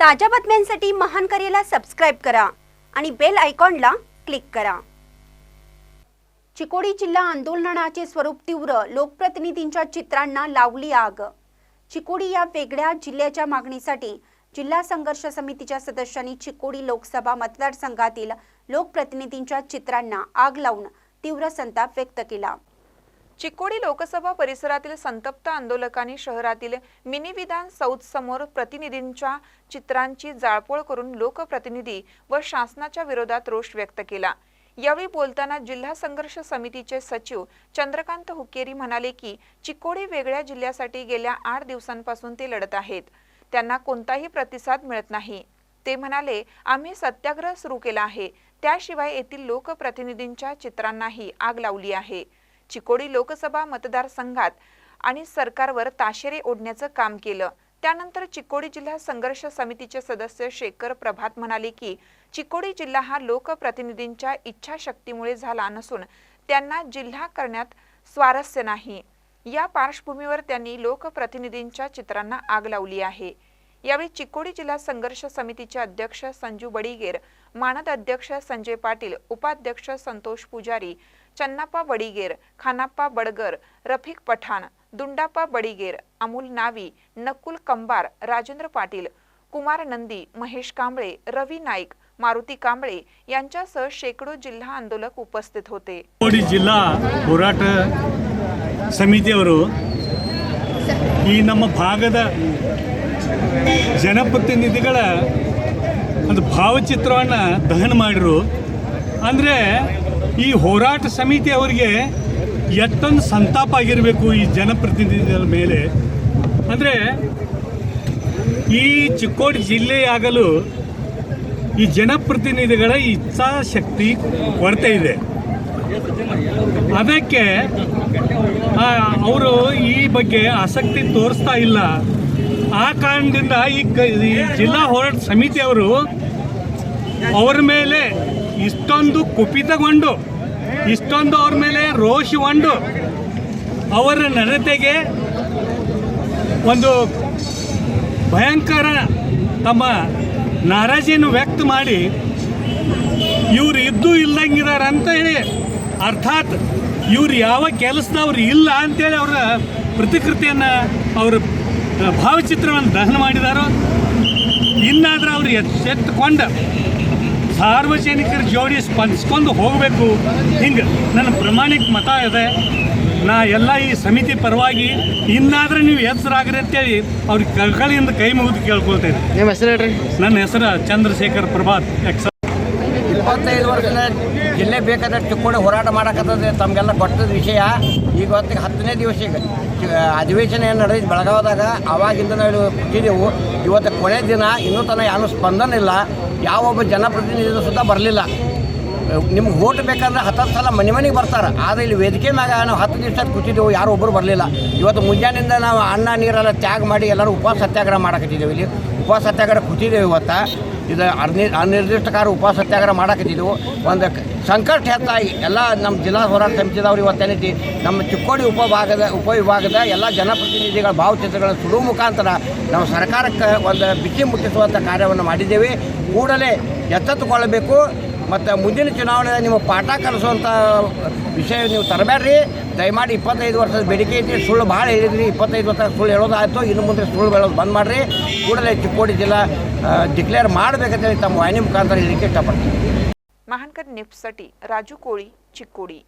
ताज्या बातम्यांसाठी महान करेला सबस्क्राईब करा आणि बेल आयकॉनला क्लिक करा. चिकोडी जिल्हा आंदोलनाचे स्वरूप तीव्र लोकप्रतिनिधींच्या चित्रांना लावली आग. चिकोडी या वेगळ्या जिल्ह्याच्या मागणीसाठी जिल्हा संघर्ष समितीच्या सदस्यांनी चिकोडी लोकसभा मतदारसंघातील लोकप्रतिनिधींच्या चित्रांना आग लावून तीव्र संताप व्यक्त केला. चिकोडी लोकसभा परिसरातील संतप्त आंदोलकांनी शहरातील मिनी विधान सौद समोर प्रतिनिधींच्या चित्रांची जाळपोळ करून लोकप्रतिनिधी व शासनाच्या विरोधात रोष व्यक्त केला. यावेळी बोलताना जिल्हा संघर्ष समितीचे सचिव चंद्रकांत हुकेरी म्हणाले की चिकोडी वेगळ्या जिल्ह्यासाठी गेल्या आठ दिवसांपासून ते लढत आहेत. त्यांना कोणताही प्रतिसाद मिळत नाही. ते म्हणाले आम्ही सत्याग्रह सुरू केला आहे. त्याशिवाय येथील लोकप्रतिनिधींच्या चित्रांनाही आग लावली आहे. चिकोडी लोकसभा मतदारसंघात आणि सरकारवर ताशेरे ओढण्याचं काम केलं. त्यानंतर चिकोडी जिल्हा संघर्ष समितीचे सदस्य शेखर प्रभात म्हणाले की चिकोडी जिल्हा हा लोकप्रतिनिधींच्या इच्छाशक्तीमुळे झाला नसून त्यांना जिल्हा करण्यात स्वारस्य नाही. या पार्श्वभूमीवर त्यांनी लोकप्रतिनिधींच्या चित्रांना आग लावली आहे. यावेळी चिकोडी जिल्हा संघर्ष समितीचे अध्यक्ष संजू बडिगेर मानद अध्यक्ष संजय पाटील उपाध्यक्ष संतोष पुजारी चन्नाप्पा बडिगेर खानाप्पा बडगर रफिक पठाण दुंडाप्पा बडिगेर अमोल नावी नकुल कंबार राजेंद्र पाटील कुमार नंदी महेश कांबळे रवी नाईक मारुती कांबळे यांच्यासह शेकडो जिल्हा आंदोलक उपस्थित होते ಕೋಡಿ ಜಿಲ್ಲಾ ಹೋರಾಟ ಸಮಿತಿಯವರು ಈ ನಮ್ಮ ಭಾಗದ ಜನಪ್ರತಿನಿಧಿಗಳ ಒಂದು ಭಾವಚಿತ್ರವನ್ನು ದಹನ ಮಾಡಿರು ಅಂದರೆ ಈ ಹೋರಾಟ ಸಮಿತಿ ಅವರಿಗೆ ಎತ್ತೊಂದು ಸಂತಾಪ ಆಗಿರಬೇಕು ಈ ಜನಪ್ರತಿನಿಧಿಗಳ ಮೇಲೆ. ಅಂದರೆ ಈ ಚಿಕ್ಕೋಡಿ ಜಿಲ್ಲೆಯಾಗಲು ಈ ಜನಪ್ರತಿನಿಧಿಗಳ ಇಚ್ಛಾಶಕ್ತಿ ಕೊರತೆ ಇದೆ. ಅದಕ್ಕೆ ಅವರು ಈ ಬಗ್ಗೆ ಆಸಕ್ತಿ ತೋರಿಸ್ತಾ ಇಲ್ಲ. ಆ ಕಾರಣದಿಂದ ಈ ಜಿಲ್ಲಾ ಹೋರಾಟ ಸಮಿತಿಯವರು ಅವರ ಮೇಲೆ ಇಷ್ಟೊಂದು ಕುಪಿತಗೊಂಡು, ಇಷ್ಟೊಂದು ಅವ್ರ ಮೇಲೆ ರೋಷಗೊಂಡು ಅವರ ನಡತೆಗೆ ಒಂದು ಭಯಂಕರ ತಮ್ಮ ನಾರಾಜಿಯನ್ನು ವ್ಯಕ್ತ ಮಾಡಿ, ಇವ್ರು ಇದ್ದು ಇಲ್ಲಂಗಿದ್ದಾರೆ ಅಂತ ಹೇಳಿ, ಅರ್ಥಾತ್ ಇವ್ರು ಯಾವ ಕೆಲಸದವ್ರು ಇಲ್ಲ ಅಂತೇಳಿ ಅವರ ಪ್ರತಿಕೃತಿಯನ್ನು ಅವರು, ಭಾವಚಿತ್ರವನ್ನು ದಹನ ಮಾಡಿದಾರೋ, ಇನ್ನಾದರೂ ಅವರು ಎಚ್ಚೆತ್ತುಕೊಂಡು ಸಾರ್ವಜನಿಕರ ಜೋಡಿ ಸ್ಪಂದಿಸ್ಕೊಂಡು ಹೋಗಬೇಕು. ಹಿಂಗೆ ನನ್ನ ಪ್ರಮಾಣಿಕ ಮತ ಇದೆ. ನಾ ಎಲ್ಲ ಈ ಸಮಿತಿ ಪರವಾಗಿ ಇನ್ನಾದ್ರೆ ನೀವು ಹೆಸರಾಗ್ರಿ ಅಂತೇಳಿ ಅವ್ರಿಗೆ ಕಳ್ಕಳಿಯಿಂದ ಕೈ ಮುಗಿದು ಕೇಳ್ಕೊಳ್ತೇನೆ. ನಿಮ್ಮ ಹೆಸರು ಹೇಳ್ರಿ. ನನ್ನ ಹೆಸರು ಚಂದ್ರಶೇಖರ್ ಪ್ರಭಾತ್. ಎಕ್ಸ ಇಪ್ಪತ್ತೈದು ವರ್ಷದ ಜಿಲ್ಲೆ ಬೇಕಾದಷ್ಟು ಕೂಡ ಹೋರಾಟ ಮಾಡಕತ್ತದೆ. ತಮಗೆಲ್ಲ ಗೊತ್ತದ ವಿಷಯ. ಈಗ ಹೊತ್ತಿಗೆ ಹತ್ತನೇ ದಿವಸ ಈಗ. ಅಧಿವೇಶನ ಏನು ನಡೆದಿದ್ದು ಬೆಳಗಾವದಾಗ ಅವಾಗಿಂದ ನಾವು ಕೊಟ್ಟಿದ್ದೆವು ಇವತ್ತು ಕೊನೆ ದಿನ, ಇನ್ನೂ ತನಕ ಯಾರು ಸ್ಪಂದನ ಇಲ್ಲ. ಯಾವೊಬ್ಬ ಜನಪ್ರತಿನಿಧಿಗಳು ಸುತ್ತ ಬರಲಿಲ್ಲ. ನಿಮ್ಗೆ ಓಟ್ ಬೇಕಂದ್ರೆ ಹತ್ತತ್ತು ಸಲ ಮನೆ ಮನೆಗೆ ಬರ್ತಾರೆ. ಆದರೆ ಇಲ್ಲಿ ವೇದಿಕೆ ಮ್ಯಾಗ ನಾವು ಹತ್ತು ದಿವಸ ಕೂತಿದ್ದೆವು, ಯಾರು ಒಬ್ಬರು ಬರಲಿಲ್ಲ. ಇವತ್ತು ಮುಂಜಾನೆಯಿಂದ ನಾವು ಅನ್ನ, ನೀರೆಲ್ಲ ತ್ಯಾಗ ಮಾಡಿ ಎಲ್ಲರೂ ಉಪವಾಸ ಸತ್ಯಾಗ್ರಹ ಮಾಡಕತ್ತಿದ್ದೇವೆ ಇಲ್ಲಿ. ಉಪವಾಸ ಸತ್ಯಾಗ್ರಹ ಕೂತಿದ್ದೇವೆ ಇವತ್ತು. ಇದು ಅರ್ನಿ ಅನಿರ್ದಿಷ್ಟ ಕಾಲ ಉಪವಾಸ ಸತ್ಯಾಗ್ರಹ ಮಾಡಕತ್ತಿದ್ದೆವು ಒಂದು ಸಂಕಷ್ಟ ಹೆಚ್ಚಾಗಿ ಎಲ್ಲ ನಮ್ಮ ಜಿಲ್ಲಾ ಹೋರಾಟ ಸಮಿತಿದವ್ರು ಇವತ್ತೇನೈತಿ ನಮ್ಮ ಚಿಕ್ಕೋಡಿ ಉಪಭಾಗದ ಉಪವಿಭಾಗದ ಎಲ್ಲ ಜನಪ್ರತಿನಿಧಿಗಳ ಭಾವಚಿತ್ರಗಳನ್ನು ಸುಡುವ ಮುಖಾಂತರ ನಾವು ಸರ್ಕಾರಕ್ಕೆ ಒಂದು ಬಿಚ್ಚಿ ಮುಟ್ಟಿಸುವಂಥ ಕಾರ್ಯವನ್ನು ಮಾಡಿದ್ದೇವೆ. ಕೂಡಲೇ ಎಚ್ಚೆತ್ತುಕೊಳ್ಳಬೇಕು ಮತ್ತು ಮುಂದಿನ ಚುನಾವಣೆ ನಿಮ್ಮ ಪಾಠ ಕಲಿಸುವಂಥ ವಿಷಯ ನೀವು ತರಬೇಡ್ರಿ. ದಯಮಾಡಿ ಇಪ್ಪತ್ತೈದು ವರ್ಷದ ಬೇಡಿಕೆ ಐತಿ ಸುಳ್ಳು ಭಾಳ ಹೇಳಿದ್ರಿ. ಇಪ್ಪತ್ತೈದು ವರ್ಷ ಸುಳ್ಳು ಹೇಳೋದಾಯಿತು. ಇನ್ನು ಮುಂದೆ ಸುಳ್ಳು ಹೇಳೋದು ಬಂದ್ ಮಾಡಿರಿ. ಕೂಡಲೇ ಚಿಕ್ಕೋಡಿ ಜಿಲ್ಲಾ ಡಿಕ್ಲೇರ್ ಮಾಡಬೇಕಂತೇಳಿ ತಮ್ಮ ವಾಹಿನಿ ಮುಖಾಂತರ ಹೇಳಲಿಕ್ಕೆ ಇಷ್ಟಪಡ್ತೀನಿ. ಮಹಾನ್ಕರ್ ನಿಫ್ಸಟಿ ರಾಜು ಕೋಳಿ ಚಿಕ್ಕೋಡಿ.